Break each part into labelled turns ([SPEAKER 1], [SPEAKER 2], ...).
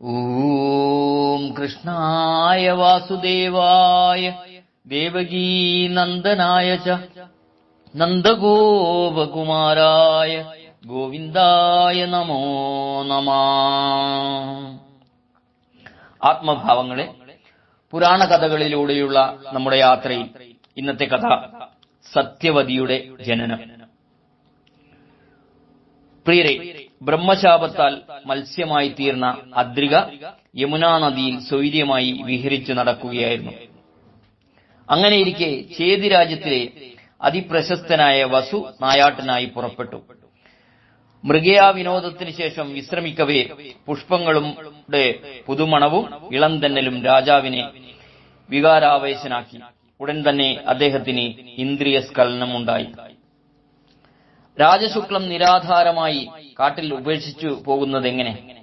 [SPEAKER 1] ഓം കൃഷ്ണായ വാസുദേവായ ദേവകീനന്ദനായ ച നന്ദഗോപകുമാരായ ഗോവിന്ദായ നമോ നമ. ആത്മഭാവങ്ങളെ പുരാണ കഥകളിലൂടെയുള്ള നമ്മുടെ യാത്രയിൽ ഇന്നത്തെ കഥ സത്യവതിയുടെ ജനനം. പ്രിയരെ ബ്രഹ്മശാപത്താൽ മത്സ്യമായി തീർന്ന അദ്രിക യമുനാ നദിയിൽ സ്വൈര്യമായി വിഹരിച്ചു നടക്കുകയായിരുന്നു. അങ്ങനെയിരിക്കെ ചേതി രാജ്യത്തിലെ അതിപ്രശസ്തനായ വസു നായാട്ടനായി പുറപ്പെട്ടു. മൃഗയാ വിനോദത്തിന് ശേഷം വിശ്രമിക്കവേ പുഷ്പങ്ങളുടെ പുതുമണവും ഇളം തന്നലും രാജാവിനെ വികാരാവേശനാക്കി. ഉടൻ തന്നെ അദ്ദേഹത്തിന് ഇന്ദ്രിയ സ്ഖലനമുണ്ടായി രാജശുക്ലം നിരാധാരമായി കാട്ടിൽ ഉപേക്ഷിച്ചു പോകുന്നതെങ്ങനെ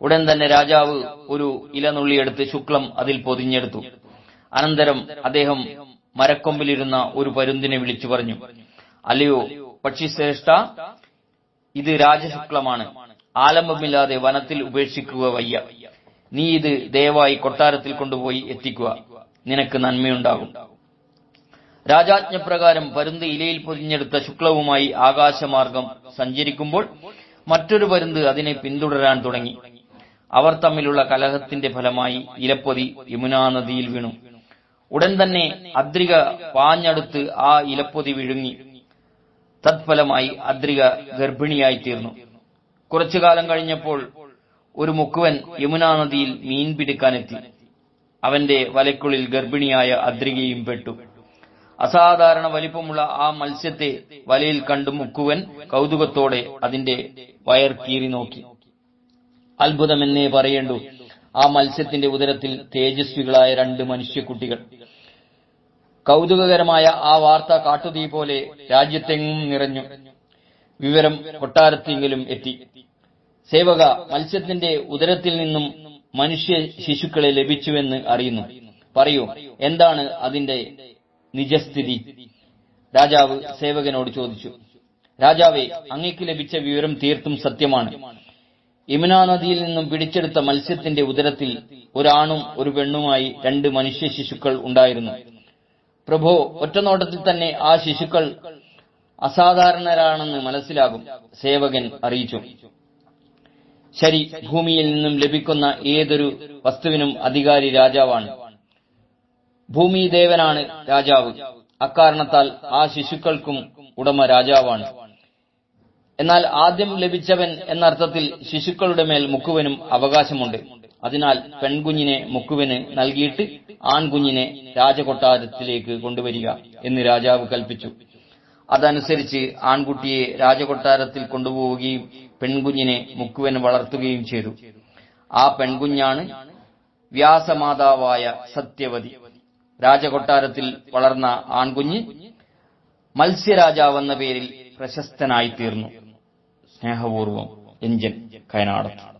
[SPEAKER 1] ഉടൻ തന്നെ രാജാവ് ഒരു ഇലനുള്ളിയെടുത്ത് ശുക്ലം അതിൽ പൊതിഞ്ഞെടുത്തു. അനന്തരം അദ്ദേഹം മരക്കൊമ്പിലിരുന്ന ഒരു പരുന്തിനെ വിളിച്ചു പറഞ്ഞു അല്ലയോ പക്ഷിശ്രേഷ്ഠ ഇത് രാജശുക്ലമാണ്. ആലംബമില്ലാതെ വനത്തിൽ ഉപേക്ഷിക്കുക വയ്യ. നീ ഇത് ദയവായി കൊട്ടാരത്തിൽ കൊണ്ടുപോയി എത്തിക്കുക. നിനക്ക് നന്മയുണ്ടാകും. രാജാജ്ഞപ്രകാരം പരുന്ത് ഇലയിൽ പൊതിഞ്ഞെടുത്ത ശുക്ലവുമായി ആകാശമാർഗം സഞ്ചരിക്കുമ്പോൾ മറ്റൊരു പരുന്ത് അതിനെ പിന്തുടരാൻ തുടങ്ങി. അവർ തമ്മിലുള്ള കലഹത്തിന്റെ ഫലമായി ഇലപ്പൊതി യമുനാ നദിയിൽ വീണു. ഉടൻ തന്നെ അദ്രിക പാഞ്ഞടുത്ത് ആ ഇലപ്പൊതി വിഴുങ്ങി. തത്ഫലമായി അദ്രിക ഗർഭിണിയായി തീർന്നു കുറച്ചു കാലം കഴിഞ്ഞപ്പോൾ ഒരു മുക്കുവൻ യമുനാ നദിയിൽ മീൻ പിടിക്കാനെത്തി. അവന്റെ വലയ്ക്കുള്ളിൽ ഗർഭിണിയായ അദ്രികയും പെട്ടു. അസാധാരണ വലിപ്പമുള്ള ആ മത്സ്യത്തെ വലയിൽ കണ്ടു മുക്കുവൻ കൗതുകത്തോടെ അതിന്റെ വയർ കീറി നോക്കി. അത്ഭുതമെന്നേ പറയേണ്ടു. ആ മത്സ്യത്തിന്റെ ഉദരത്തിൽ തേജസ്വികളായ രണ്ട് മനുഷ്യക്കുട്ടികൾ. കൗതുകകരമായ ആ വാർത്ത കാട്ടുതീ പോലെ രാജ്യത്തെങ്ങും നിറഞ്ഞു. വിവരം കൊട്ടാരത്തെങ്കിലും എത്തി. സേവക മത്സ്യത്തിന്റെ ഉദരത്തിൽ നിന്നും മനുഷ്യ ശിശുക്കളെ ലഭിച്ചുവെന്ന് അറിയുന്നു. പറയൂ എന്താണ് അതിന്റെ നിജസ്ഥിതി. രാജാവ് സേവകനോട് ചോദിച്ചു രാജാവെ അങ്ങേക്ക് ലഭിച്ച വിവരം തീർത്തും സത്യമാണ്. യമുനാ നദിയിൽ നിന്നും പിടിച്ചെടുത്ത മത്സ്യത്തിന്റെ ഉദരത്തിൽ ഒരാണും ഒരു പെണ്ണുമായി രണ്ട് മനുഷ്യ ശിശുക്കൾ ഉണ്ടായിരുന്നു. പ്രഭോ ഒറ്റനോട്ടത്തിൽ തന്നെ ആ ശിശുക്കൾ അസാധാരണരാണെന്ന് മനസ്സിലാകും സേവകൻ അറിയിച്ചു. ശരി ഭൂമിയിൽ നിന്നും ലഭിക്കുന്ന ഏതൊരു വസ്തുവിനും അധികാരി രാജാവാണ്. ഭൂമിദേവനാണ് രാജാവ്. അക്കാരണത്താൽ ആ ശിശുക്കൾക്കും ഉടമ രാജാവാണ്. എന്നാൽ ആദ്യം ലഭിച്ചവൻ എന്നർത്ഥത്തിൽ ശിശുക്കളുടെ മേൽ മുക്കുവനും അവകാശമുണ്ട്. അതിനാൽ പെൺകുഞ്ഞിനെ മുക്കുവന് നൽകിയിട്ട് ആൺകുഞ്ഞിനെ രാജകൊട്ടാരത്തിലേക്ക് കൊണ്ടുവരിക എന്ന് രാജാവ് കൽപ്പിച്ചു. അതനുസരിച്ച് ആൺകുട്ടിയെ രാജകൊട്ടാരത്തിൽ കൊണ്ടുപോവുകയും പെൺകുഞ്ഞിനെ മുക്കുവന് വളർത്തുകയും ചെയ്തു. ആ പെൺകുഞ്ഞാണ് വ്യാസമാതാവായ സത്യവതി. രാജകൊട്ടാരത്തിൽ വളർന്ന ആൺകുഞ്ഞ് മത്സ്യരാജാവെന്ന പേരിൽ പ്രശസ്തനായി തീർന്നു സ്നേഹപൂർവം എഞ്ചൻ കയനാടത്ത്.